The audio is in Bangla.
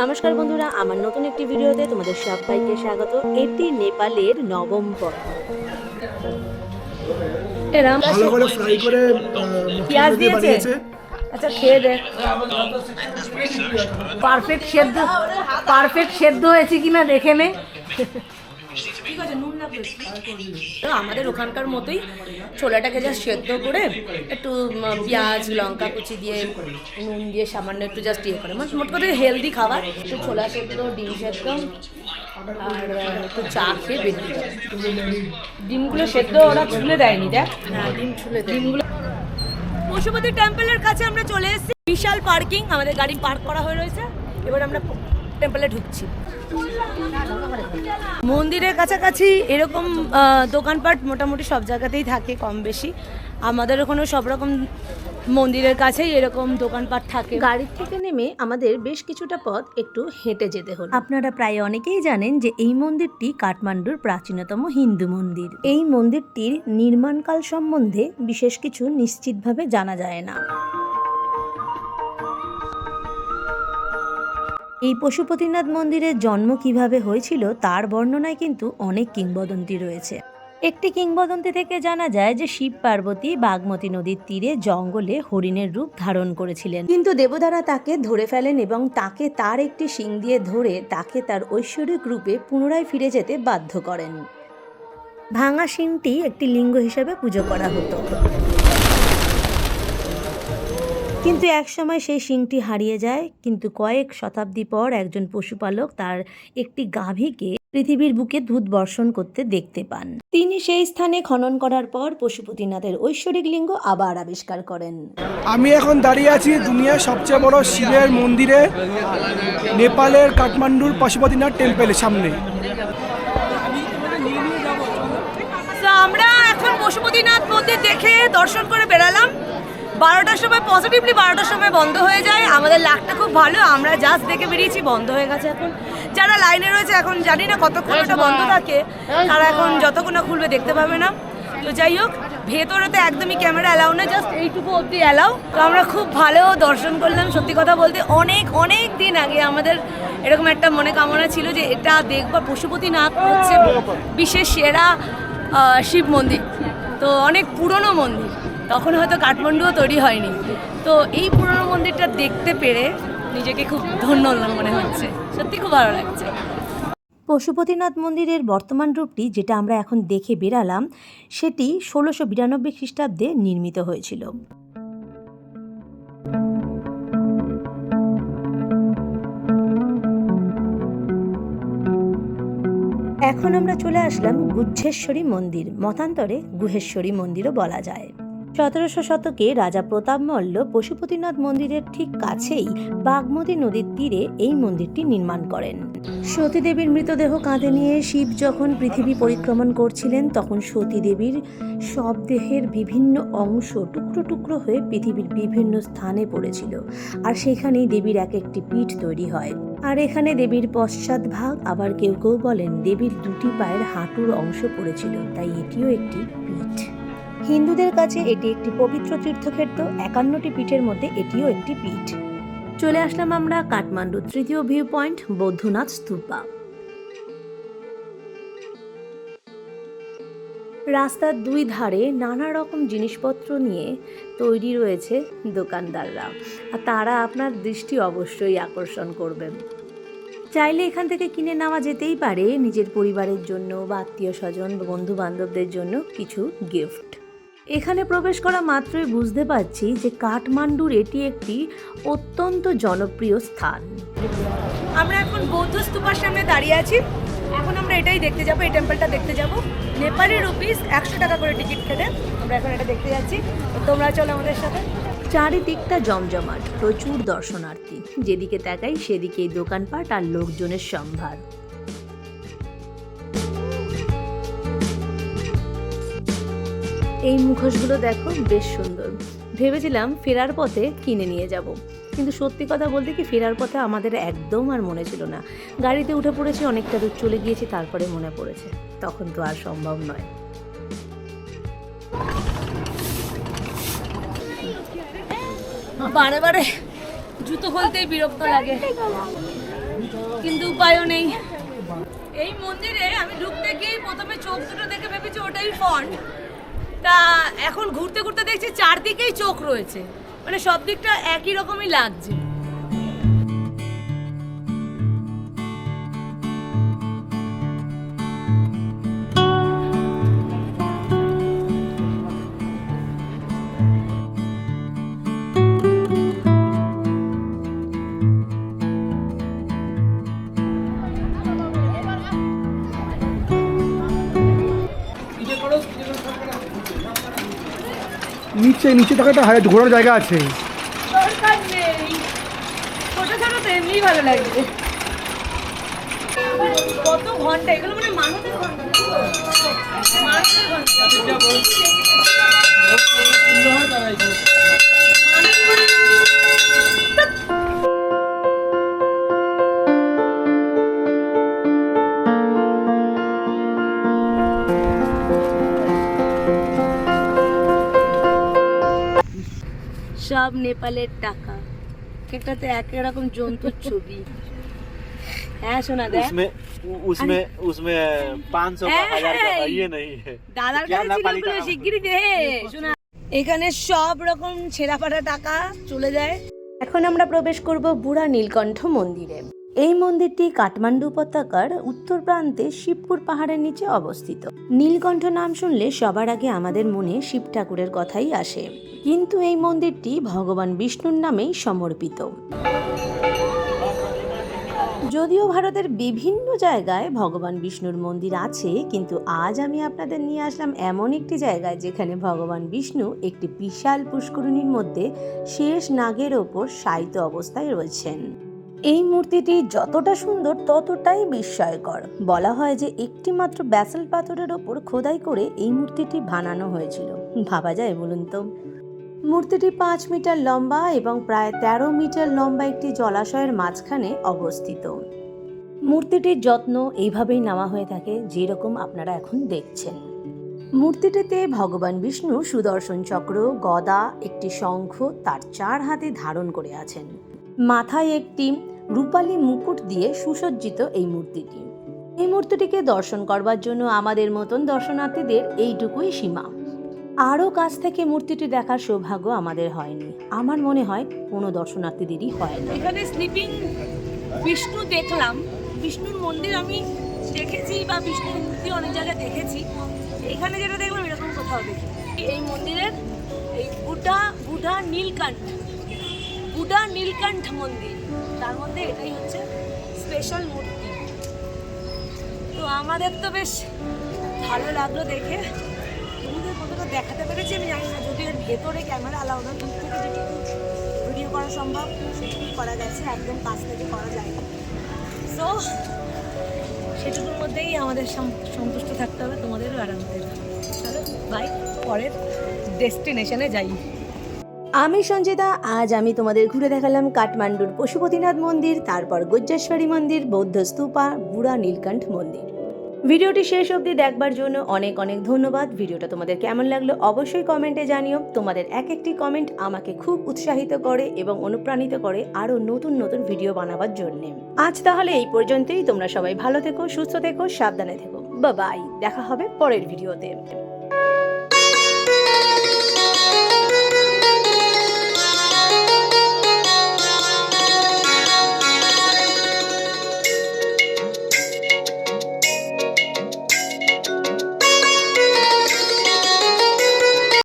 নমস্কার বন্ধুরা আমার নতুন একটি ভিডিওতে তোমাদের সবাইকে স্বাগত। এটি নেপালের নবম পর্ব। এরাম ভালো করে ফ্রাই করে পেঁয়াজ দিয়েছে? আচ্ছা খেয়ে দে পারফেক্ট সেদ্ধ পারফেক্ট সেদ্ধ হয়েছে কিনা দেখে নে। তো আমাদের ওখানকার মতোই ছোলাটাকে জাস্ট সেদ্ধ করে একটু পেঁয়াজ লঙ্কা কুচি দিয়ে নুন দিয়ে সামান্য একটু জাস্ট ইয়ে করে। মানে মোট কথা হেলদি খাবার। একটু ছোলা সেদ্ধ ডিম সেদ্ধ আর একটু চা খেয়ে বেরিয়ে ডিমগুলো সেদ্ধ ওরা ছুলে দেয়নি দেখ। হ্যাঁ ডিম ছুলে ডিমগুলো পশুপতি টেম্পলের কাছে আমরা চলে এসেছি। বিশাল পার্কিং আমাদের গাড়ি পার্ক করা হয়ে রয়েছে। এবার আমরা টেম্পলে ঢুকছি। মন্দিরের কাছাকাছি এরকম দোকানপাট মোটামুটি সব জায়গাতেই থাকে কম বেশি। আমাদের ওখানেও সব রকম মন্দিরের কাছেই এরকম দোকানপাট থাকে। গাড়ির থেকে নেমে আমাদের বেশ কিছুটা পথ একটু হেঁটে যেতে হলো। আপনারা প্রায় অনেকেই জানেন যে এই মন্দিরটি কাঠমান্ডুর প্রাচীনতম হিন্দু মন্দির। এই মন্দিরটির নির্মাণকাল সম্বন্ধে বিশেষ কিছু নিশ্চিতভাবে জানা যায় না। এই পশুপতিনাথ মন্দিরের জন্ম কীভাবে হয়েছিল তার বর্ণনায় কিন্তু অনেক কিংবদন্তি রয়েছে। একটি কিংবদন্তি থেকে জানা যায় যে শিব পার্বতী বাগমতী নদীর তীরে জঙ্গলে হরিণের রূপ ধারণ করেছিলেন। কিন্তু দেবতারা তাকে ধরে ফেলেন এবং তাকে তার একটি শিং দিয়ে ধরে তাকে তার ঐশ্বরিক রূপে পুনরায় ফিরে যেতে বাধ্য করেন। ভাঙা শিংটি একটি লিঙ্গ হিসেবে পুজো করা হতো। কিন্তু একসময় সেই শিংটি হারিয়ে যায়। কিন্তু কয়েক শতাব্দী পর একজন পশুপালক তার একটি গাভীকে পৃথিবীর বুকে দুধ বর্ষণ করতে দেখতে পান। তিনি সেই স্থানে খনন করার পর পশুপতিনাথের ঐশ্বরিক লিঙ্গ আবার আবিষ্কার করেন। আমি এখন দাঁড়িয়ে আছি দুনিয়ার সবচেয়ে বড় শিবের মন্দিরে নেপালের কাঠমান্ডুর পশুপতিনাথ টেম্পেলের সামনে। আমরা এখন পশুপতিনাথ মন্দির দেখে দর্শন করে বেরালাম বারোটার সময় পজিটিভলি বারোটার সময় বন্ধ হয়ে যায়। আমাদের লাকটা খুব ভালো আমরা জাস্ট দেখে বেরিয়েছি বন্ধ হয়ে গেছে এখন। যারা লাইনে রয়েছে এখন জানি না কতক্ষণ ওটা বন্ধ থাকে তারা এখন যতক্ষণ না খুলবে দেখতে পাবে না। তো যাই হোক ভেতরে তো একদমই ক্যামেরা অ্যালাউ না জাস্ট এইটুকু অবধি অ্যালাউ তো আমরা খুব ভালো দর্শন করলাম সত্যি কথা বলতে অনেক অনেক দিন আগে আমাদের এরকম একটা মনে কামনা ছিল যে এটা দেখবা পশুপতিনাথ হচ্ছে বিশ্বের সেরা শিব মন্দির। তো অনেক পুরনো মন্দির। তখন হয়তো কাঠমান্ডুও তৈরি হয়নি। তো এই পুরনো মন্দিরটা দেখতে পেরে নিজেকে খুব ধন্য মনে হচ্ছে। সত্যি খুব ভালো লাগছে। পশুপতিনাথ মন্দিরের বর্তমান রূপটি যেটা আমরা এখন দেখে বেরালাম, সেটি ষোলোশো বিরানব্বই খ্রিস্টাব্দে নির্মিত হয়েছিল। এখন আমরা চলে আসলাম গুচ্ছেশ্বরী মন্দির। মতান্তরে গুহেশ্বরী মন্দিরও বলা যায়। সতেরোশো শতকে রাজা প্রতাপ মল্ল পশুপতিনাথ মন্দিরের ঠিক কাছেই বাগমতী নদীর তীরে এই মন্দিরটি নির্মাণ করেন। সতীদেবীর মৃতদেহ কাঁধে নিয়ে শিব যখন পৃথিবী পরিক্রমণ করছিলেন, তখন সতীদেবীর সব দেহের বিভিন্ন অংশ টুকরো টুকরো হয়ে পৃথিবীর বিভিন্ন স্থানে পড়েছিল আর সেখানেই দেবীর এক একটি পীঠ তৈরি হয়। আর এখানে দেবীর পশ্চাৎ ভাগ, আবার কেউ কেউ বলেন দেবীর দুটি পায়ের হাঁটুর অংশ পড়েছিল, তাই এটিও একটি পীঠ। হিন্দুদের কাছে এটি একটি পবিত্র তীর্থক্ষেত্র, একান্নটি পীঠের মধ্যে এটিও একটি পীঠ। চলে আসলাম আমরা কাঠমান্ডু তৃতীয় ভিউ পয়েন্ট বৌদ্ধনাথ স্তূপা। রাস্তার দুই ধারে নানা রকম জিনিসপত্র নিয়ে তৈরি রয়েছে দোকানদাররা। আর তারা আপনার দৃষ্টি অবশ্যই আকর্ষণ করবেন। চাইলে এখান থেকে কিনে নেওয়া যেতেই পারে, নিজের পরিবারের জন্য বা আত্মীয় স্বজন বন্ধু বান্ধবদের জন্য কিছু গিফট এখানে প্রবেশ করা মাত্রই বুঝতে পারছি যে কাঠমান্ডুর এটি একটি অত্যন্ত জনপ্রিয় স্থান। আমরা এখন বৌদ্ধ স্তূপার সামনে দাঁড়িয়ে আছি। এখন আমরা এটাই দেখতে যাব, এই টেম্পলটা দেখতে যাব। নেপালি রুপিস একশো টাকা করে টিকিট কেটে আমরা এখন এটা দেখতে যাচ্ছি। তোমরা চলো আমাদের সাথে। চারিদিকটা জমজমাট, প্রচুর দর্শনার্থী। যেদিকে তাকাই সেদিকেই দোকানপাট আর লোকজনের সম্ভার। এই মুখোশগুলো দেখো বেশ সুন্দর। ভেবেছিলাম ফেরার পথে কিনে নিয়ে যাব। কিন্তু সত্যি কথা বলতে কি ফেরার পথে আমাদের একদম আর মনে ছিল না। গাড়িতে উঠে পড়েছি, অনেকটা দূর চলে গিয়েছি, তারপরে মনে পড়েছে। তখন তো আর সম্ভব নয়। বারে বারে জুতো খুলতেই বিরক্ত লাগে। কিন্তু উপায়ও নেই। এই মন্দিরে আমি ঢুকতে গিয়েই প্রথমে চোখ দুটো দেখে ভেবেছি ওটাই ফন্ট তা এখন ঘুরতে ঘুরতে দেখছি চারদিকেই চোখ রয়েছে। মানে সব দিকটা একই রকমই লাগছে। নিচে নিচে থাকা একটা হাই ঘোরার জায়গা আছে। ভালো লাগবে। কত ঘণ্টা, এগুলো মানে মানুষের ঘণ্টা। সব নেপালের টাকা একটাতে এক রকম জন্তুর ছবি হ্যাঁ শোনা দেখ उसमें उसमें उसमें पाँच सौ का हजार का এই! ये नहीं है দাদার क्या কাছে ছিল নেপালি বলে টাকা? শিগগিরই দে শোনা এখানে সব রকম ছেঁড়া ফাটা টাকা চলে যায় এখন আমরা প্রবেশ করব বুড়া নীলকণ্ঠ মন্দিরে এই মন্দিরটি কাঠমান্ডু উপত্যকার উত্তর প্রান্তে শিবপুর পাহাড়ের নিচে অবস্থিত। নীলকণ্ঠ নাম শুনলে সবার আগে আমাদের মনে শিব ঠাকুরের কথাই আসে। কিন্তু এই মন্দিরটি ভগবান বিষ্ণুর নামেই সমর্পিত। যদিও ভারতের বিভিন্ন জায়গায় ভগবান বিষ্ণুর মন্দির আছে, কিন্তু আজ আমি আপনাদের নিয়ে আসলাম এমন একটি জায়গায় যেখানে ভগবান বিষ্ণু একটি বিশাল পুষ্করিণীর মধ্যে শেষ নাগের ওপর শায়িত অবস্থায় রয়েছেন। এই মূর্তিটি যতটা সুন্দর ততটাই বিস্ময়কর। বলা হয় যে একটি মাত্র ব্যাসেল পাথরের ওপর খোদাই করে এই মূর্তিটি বানানো হয়েছিল। ভাবা যায় বলুন তো? মূর্তিটি পাঁচ মিটার লম্বা এবং প্রায় তেরো মিটার লম্বা একটি জলাশয়ের মাঝখানে অবস্থিত। মূর্তিটির যত্ন এইভাবেই নেওয়া হয়ে থাকে যেরকম আপনারা এখন দেখছেন। মূর্তিটিতে ভগবান বিষ্ণু সুদর্শন চক্র, গদা, একটি শঙ্খ তার চার হাতে ধারণ করে আছেন। মাথায় একটি রূপালী মুকুট দিয়ে সুসজ্জিত এই মূর্তিটি। এই মূর্তিটিকে দর্শন করবার জন্য আমাদের মতন দর্শনার্থীদের এইটুকুই সীমা। আরও কাছ থেকে মূর্তিটি দেখার সৌভাগ্য আমাদের হয়নি। আমার মনে হয় কোনো দর্শনার্থীদেরই হয় না। এখানে স্লিপিং বিষ্ণু দেখলাম। বিষ্ণুর মন্দির আমি দেখেছি বা বিষ্ণুর মূর্তি অনেক জায়গায় দেখেছি। এখানে যেটা দেখলাম এরকম কোথাও দেখি। এই মন্দিরের এই বুডা বুডা নীলকণ্ঠ বুডা নীলকণ্ঠ মন্দির। তার মধ্যে এটাই হচ্ছে স্পেশাল মূর্তি। তো আমাদের তো বেশ ভালো লাগল দেখে। তোমাদের কতটা দেখাতে পেরেছি আমি জানি না যদি এর ভেতরে ক্যামেরা আলাও না, দূর থেকে যেটুকু ভিডিও করা সম্ভব, সেটুকুই করা গেছে একদম কাছ থেকে করা যায়নি। সো সেটুকুর মধ্যেই আমাদের সন্তুষ্ট থাকতে হবে তোমাদেরও আর আমাদের। চলো বাই পরের ডেস্টিনেশনে যাই। আমি সঞ্জিতা, আজ আমি তোমাদের ঘুরে দেখালাম কাঠমান্ডুর পশুপতিনাথ মন্দির, তারপর গজ্জেশ্বরী মন্দির, বৌদ্ধ স্তূপা, বুড়া নীলকণ্ঠ মন্দির। ভিডিওটি শেষ অবধি দেখবার জন্য অনেক অনেক ধন্যবাদ। ভিডিওটা তোমাদের কেমন লাগল অবশ্যই কমেন্টে জানিও। তোমাদের এক একটি কমেন্ট আমাকে খুব উৎসাহিত করে এবং অনুপ্রাণিত করে আরও নতুন নতুন ভিডিও বানাবার জন্য। আজ তাহলে এই পর্যন্তই। তোমরা সবাই ভালো থেকো, সুস্থ থেকো, সাবধানে থেকো। বা বাই দেখা হবে পরের ভিডিওতে।